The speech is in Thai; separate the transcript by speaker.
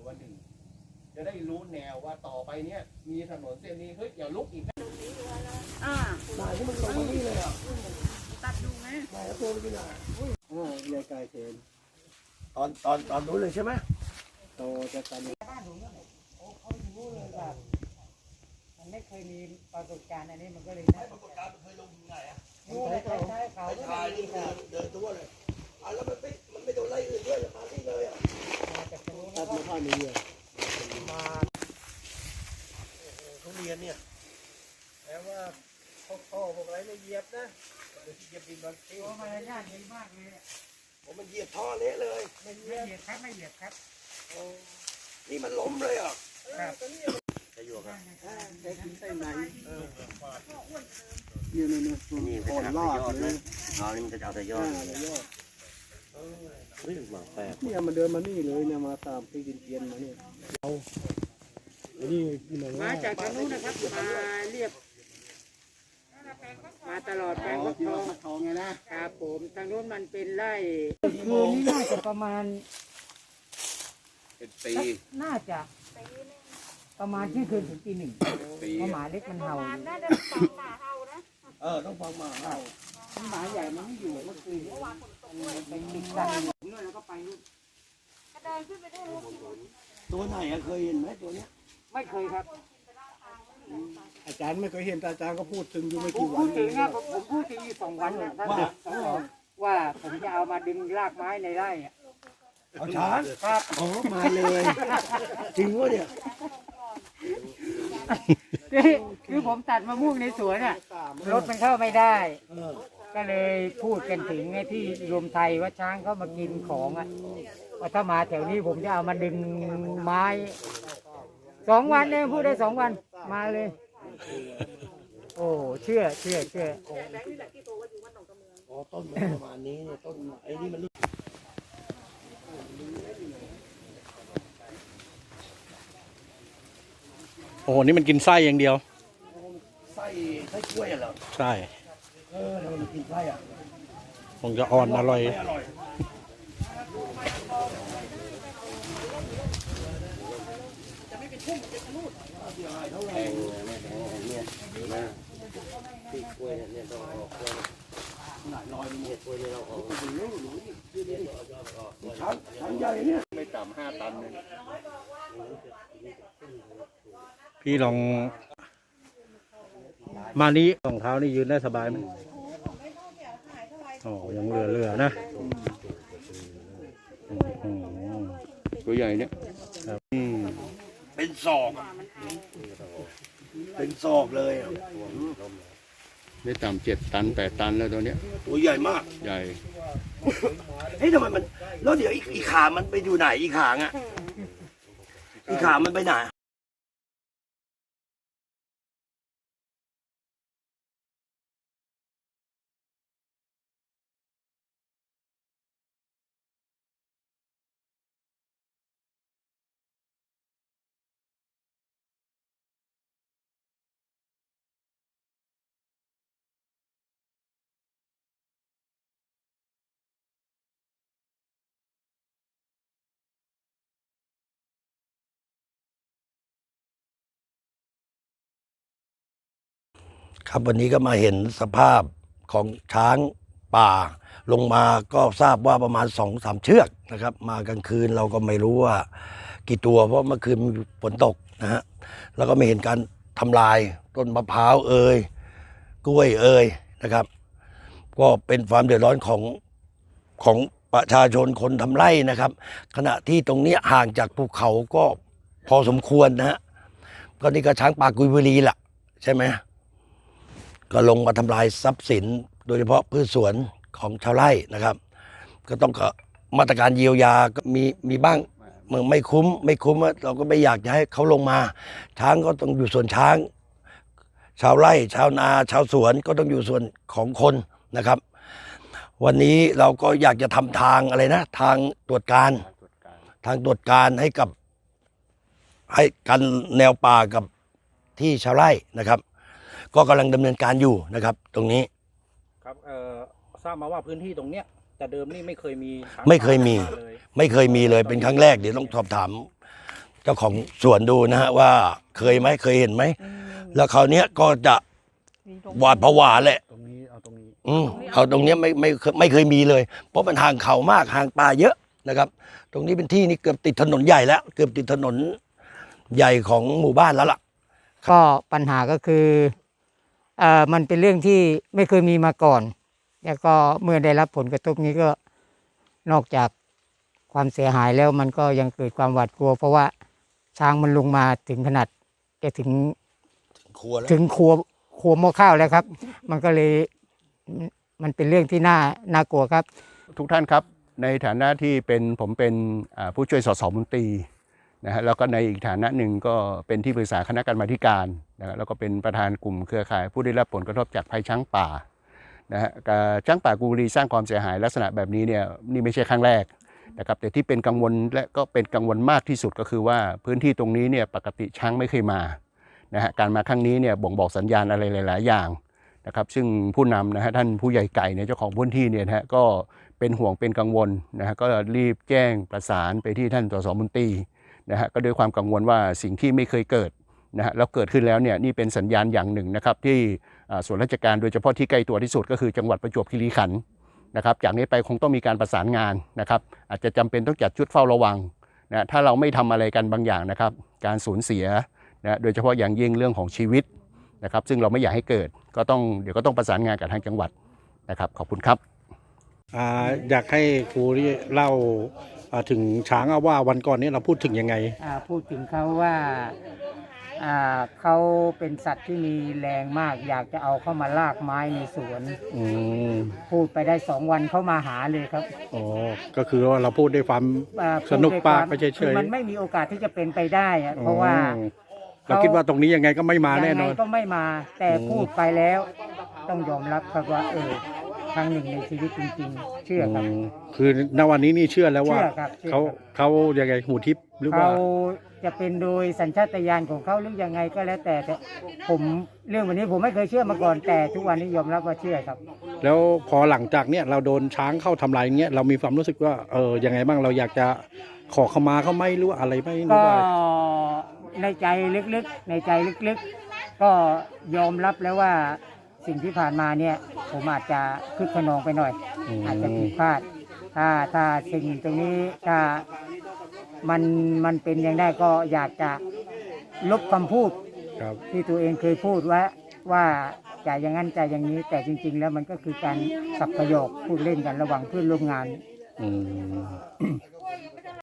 Speaker 1: รือว่าหนึ่งจะได้รู้แนวว่าต่อไปเนี้ยมีถนนเส้นนี้เฮ้ยอย่าลุกอีกนะ
Speaker 2: อ่า
Speaker 1: สายที่มันลงมานี่เลยอะ
Speaker 2: ตัดดูไหม
Speaker 1: สายตัวมันเป็นยังไง
Speaker 3: อ่ายายกายเทน
Speaker 1: ตอนตอนตอนนู้นเลยใช่ไหม
Speaker 3: โตจะกัน
Speaker 2: บ้านหนูเนี่ยโอ้เขารู้เลยแบบมันไม่เคยมีประสบการณ์อันนี้มันก็เลยน่าสนใจ
Speaker 1: เคยลงถึงไหนอะ
Speaker 2: รู้เลยใช่เขาก็
Speaker 1: ถ่าย
Speaker 2: มี
Speaker 1: นี่
Speaker 2: แบ
Speaker 1: เดิ
Speaker 2: บ
Speaker 1: นเดินทั่วเลยอะแล้วมันไม่มันไม่โดนไล่อื่นด้วยมาที่เลยอะ
Speaker 3: ผ่านนี้เลย
Speaker 1: มาเขาเรียนเนี่ยแต่ว่าพวกท่อพวกอะไรไม่เหยียบนะเหยียบดินบางที
Speaker 2: โอ้มารยาทดีมากเลย
Speaker 1: ผมมันเหยียบท่อเละเลย
Speaker 2: ไม่เหยียบครับไม่เหยียบครับ
Speaker 1: นี่มันล้มเลยอะ
Speaker 2: ครับ
Speaker 1: จะอยู่ครับ
Speaker 3: ได้กินไส้ในเนี่ยเนี่ยเนี่ยอ่อนรอดเลย
Speaker 4: เอานี่มันจะเอาแต่ยา
Speaker 3: วยอด
Speaker 4: เฮ้ยหมาแปลก
Speaker 3: เนี่ยมันเดินมานี่เลยเนี่ยมาตามที่ดินเทียนมาเนี่ยเอาอันนี้ที่ไหน
Speaker 2: มาจากทางนู้นนะครับ มาเรียบ มาตลอดแปลงฟักทอง
Speaker 3: ทองไงนะครับ
Speaker 2: ผมทางนู้นมันเป็นไร่คืนนี้น่าจะประมาณ
Speaker 1: เป็นปี
Speaker 2: น่าจะประมาณเที่ยงคืนถึงตีหนึ่ง
Speaker 1: ปี
Speaker 2: เพราะหมาเล็กมันเห่า
Speaker 5: น่าจะสองหมาเห่านะ
Speaker 1: เออ ต้องฟังมาเห่า
Speaker 2: หมาใหญ่มันไม่อยู่เมื่อคืนมันไปติดกันนู่นแล้วก็ไปนู่น
Speaker 5: กระเดินขึ้นไปได้ลูก
Speaker 1: ตัวไหนอะเคยเห็นไหมตัวเนี้ย
Speaker 2: ไม่เคยครับ
Speaker 3: อาจารย์ไม่เคยเห็นแต่อาจารย์ก็พูดถึงอยู่ไม่
Speaker 2: ผม
Speaker 3: กี่วั
Speaker 2: พู
Speaker 3: น
Speaker 2: ดถึงนะผมผมพูดถึงอยู่สองวันเนี่ยท่านสองวันว่าผมจะเอามาดึงรากไม้ในไร่อะ
Speaker 1: เอาช้าง
Speaker 2: ครับ
Speaker 1: อ๋อมาเลยจริงวะเนี่ย
Speaker 2: คือคือผมตัดมะม่วงในสวนอะรถมันเข้าไม่ได้
Speaker 1: เออ
Speaker 2: ก็เลยพูดกันถึงไอ้ที่รวมไทยว่าช้างเข้ามากินของอะว่าถ้ามาแถวนี้ผมจะเอามาดึงไม้สองวันเองพูดได้สองวันมาเลย โอ้เชื่อเชื่อเชื่อ
Speaker 1: อ๋อต้นมันประมาณนี้เนี่ยต้นไอ้นี่มัน
Speaker 6: โอ้โหนี่มันกินไส้อย่างเดียว
Speaker 1: ไส้ไส้กล้วยอะเหรอ
Speaker 6: ใช่
Speaker 1: กินไส้อะ
Speaker 6: คงจะอ่อนอร่อย
Speaker 1: ไม่อร่อย
Speaker 4: แทงเลยแม่แทงเนี่ยนะที่กล้วยเนี่ยต้องออกกล้วยเนี่ยกล้วยเนี่ยเราออก
Speaker 1: ช้างช้างใหญ่เนี่ยไม่ต่ำห้าตันเลย
Speaker 6: พี่ลอง มานี้รองเท้านี่ยืนได้สบายไหม อ๋อยังเหลือเหลือๆนะอืม
Speaker 1: ตัวใหญ่เนี่ย
Speaker 6: อืม
Speaker 1: เป็นศอกอะเป็นศอกเลยอะ
Speaker 7: ไม่ต่ำเจ็ดตันแปดตันแล้วตัวเนี้ย
Speaker 1: ตัวใหญ่มาก
Speaker 7: ใหญ่
Speaker 1: เฮ้ยทำไมมัน แล้วเดี๋ยวอีกอีกขา มันไปอยู่ไหนอีกขางอะอีกขา มันไปไหน ครับวันนี้ก็มาเห็นสภาพของช้างป่า ลงมาก็ทราบว่าประมาณสองสามเชือกนะครับ มากลางคืนเราก็ไม่รู้ว่า กี่ตัวเพราะเมื่อคืนมีฝนตกนะฮะแล้วก็ไม่เห็นการทำลายต้นมะพร้าวเอ่ยกล้วยเอ่ยนะครับ ก็เป็นความเดือดร้อนของของประชาชนคนทำไร่นะครับ ขณะที่ตรงนี้ห่างจากภูเขาก็พอสมควรนะฮะก็นี่ก็ช้างป่ากุยบุรีล่ะ ใช่ไหม ก็ลงมาทำลายทรัพย์สิน โดยเฉพาะพืชสวนของชาวไร่นะครับ ก็ต้องก็มาตรการเยียวยาก็มีมีบ้างเมื่อไม่คุ้มไม่คุ้มเราก็ไม่อยากจะให้เขาลงมา ช้างก็ต้องอยู่ส่วนช้าง ชาวไร่ ชาวนา ชาวสวนก็ต้องอยู่ส่วนของคนนะครับ วันนี้เราก็อยากจะทำทางอะไรนะ ทางตรวจการ ทางตรวจการให้กับให้กันแนวป่ากับที่ชาวไร่นะครับ ก็กำลังดำเนินการอยู่นะครับ ตรงนี้
Speaker 6: ครับเอ่อทราบมาว่าพื้นที่ตรงเนี้ยแต่เดิมนี่ไม่เคยมีช้าง
Speaker 1: ไม่เคยมี
Speaker 6: ป่าเลย
Speaker 1: ไม่เคยมีเลยเป็นครั้งแรกเดี๋ยวต้องสอบถาม เจ้าของสวนดูนะฮะว่าเคยไหมเคยเห็นไหม แล้วคราวเนี้ยก็จะหวาดผวาแหละ
Speaker 6: ตรงนี้เอาตรงนี้
Speaker 1: อืมเอาตรงเนี้ยไม่ไม่เคยไม่เคยมีเลย เพราะมันห่างเขามากห่างป่าเยอะนะครับ ตรงนี้เป็นที่นี่เกือบติดถนนใหญ่แล้ว เกือบติดถนนใหญ่ของหมู่บ้านแล้วล่ะ
Speaker 2: ก็ปัญหาก็คือเอ่อ มันเป็นเรื่องที่ไม่เคยมีมาก่อน แล้วก็เมื่อได้รับผลกระทบนี้ก็นอกจากความเสียหายแล้วมันก็ยังเกิดความหวาดกลัว เพราะว่าช้างมันลงมาถึงขนาดจะถึง
Speaker 1: ครัวแล้ว
Speaker 2: ถึงครัวครัวหม้อข้าวแล้วครับ มันก็เลยมันเป็นเรื่องที่น่าน่ากลัวครับ
Speaker 7: ทุกท่านครับ ในฐานะที่เป็นผมเป็นอ่าผู้ช่วยสสมนตรี นะฮะแล้วก็ในอีกฐานะหนึ่งก็เป็นที่ปรึกษาคณะกรรมาธิการนะฮะแล้วก็เป็นประธานกลุ่มเครือข่าย ผู้ได้รับผลกระทบจากภัยช้างป่านะฮะการช้างป่ากุบุรีสร้างความเสียหายลักษณะแบบนี้เนี่ยนี่ไม่ใช่ครั้งแรกนะครับแต่ที่เป็นกังวลและก็เป็นกังวลมากที่สุดก็คือว่าพื้นที่ตรงนี้เนี่ยปกติช้างไม่เคยมานะฮะการมาครั้งนี้เนี่ยบ่งบอกสัญญาณอะไรหลาย ๆ อย่างนะครับซึ่งผู้นำนะฮะท่านผู้ใหญ่ไก่เนี่ยเจ้าของพื้นที่เนี่ยนะฮะก็เป็นห่วงเป็นกังวลนะฮะก็รีบแจ้งประสานไปที่ท่านสสมนตรี นะฮะก็ด้วยความกังวลว่าสิ่งที่ไม่เคยเกิดนะฮะแล้วเกิดขึ้นแล้วเนี่ยนี่เป็นสัญญาณอย่างหนึ่งนะครับที่ส่วนราชการโดยเฉพาะที่ใกล้ตัวที่สุดก็คือจังหวัดประจวบคีรีขันธ์นะครับจากนี้ไปคงต้องมีการประสานงานนะครับอาจจะจำเป็นต้องจัดชุดเฝ้าระวังนะถ้าเราไม่ทำอะไรกันบางอย่างนะครับการสูญเสียนะโดยเฉพาะอย่างยิ่งเรื่องของชีวิตนะครับซึ่งเราไม่อยากให้เกิดก็ต้องเดี๋ยวก็ต้องประสานงานกับทางจังหวัดนะครับขอบคุณครับ
Speaker 6: ออยากให้ครูเล่า อ่าถึงช้างอะว่าวันก่อนนี้เราพูดถึงยังไง
Speaker 2: อ่าพูดถึงเขาว่าอ่าเขาเป็นสัตว์ที่มีแรงมาก อยากจะเอาเข้ามาลากไม้ในสวน
Speaker 6: อืม
Speaker 2: พูดไปได้สองวันเขามาหาเลยครับ
Speaker 6: อ๋อก็คือว่าเราพูดด้วยความ
Speaker 2: อ่า
Speaker 6: สนุก
Speaker 2: พูดด้วย
Speaker 6: ปาก
Speaker 2: ควม
Speaker 6: ไปเฉยๆ
Speaker 2: คือมันไม่มีโอกาสที่จะเป็นไปได้อะเพราะว่า
Speaker 6: อืมเราคิดว่าตรงนี้ยังไงก็ไม่มาแน่นอน
Speaker 2: ยังไงก็ไม่มา แต่
Speaker 6: อืม
Speaker 2: พูดไปแล้ว ต้องยอมรับครับว่า เออ ครั้งหนึ่งในชีวิตจริงๆ เชื่อครับ
Speaker 6: มคือณวันนี้นี่เชื่อแล้วว่า
Speaker 2: เชื่อครับเชื่อ
Speaker 6: เขา
Speaker 2: ครับ
Speaker 6: เขายังไงหูทิพย์หรือว่า
Speaker 2: เขาจะเป็นโดยสัญชาตญาณของเขาหรือยังไงก็แล้วแต่แต่ผมเรื่องวันนี้ผมไม่เคยเชื่อมาก่อนแต่ทุกวันนี้ยอมรับว่าเชื่อครับ
Speaker 6: แล้วพอหลังจากเนี้ยเราโดนช้างเข้าทำลายเงี้ยเรามีความรู้สึกว่าเออยังไงบ้างเราอยากจะขอขมาเขาไหมหรือว่าอะไรไหมหรือ
Speaker 2: ก็
Speaker 6: ว่า
Speaker 2: ในใจลึกๆ ในใจลึกๆ ก็ยอมรับแล้วว่า สิ่งที่ผ่านมาเนี่ย ผมอาจจะคึกขนองไปหน่อยอาจจะผิดพลาด ถ้าถ้าสิ่งตรงนี้ถ้ามันมันเป็นอย่างได้ก็อยากจะลบคำพูด
Speaker 6: ครับ
Speaker 2: ที่ตัวเองเคยพูดว่าว่าจะอย่างนั้นจะอย่างนี้แต่จริง ๆ แล้วมันก็คือการสับประโยคพูดเล่นกันระหว่างเพื่อนร่วมงาน
Speaker 6: อืม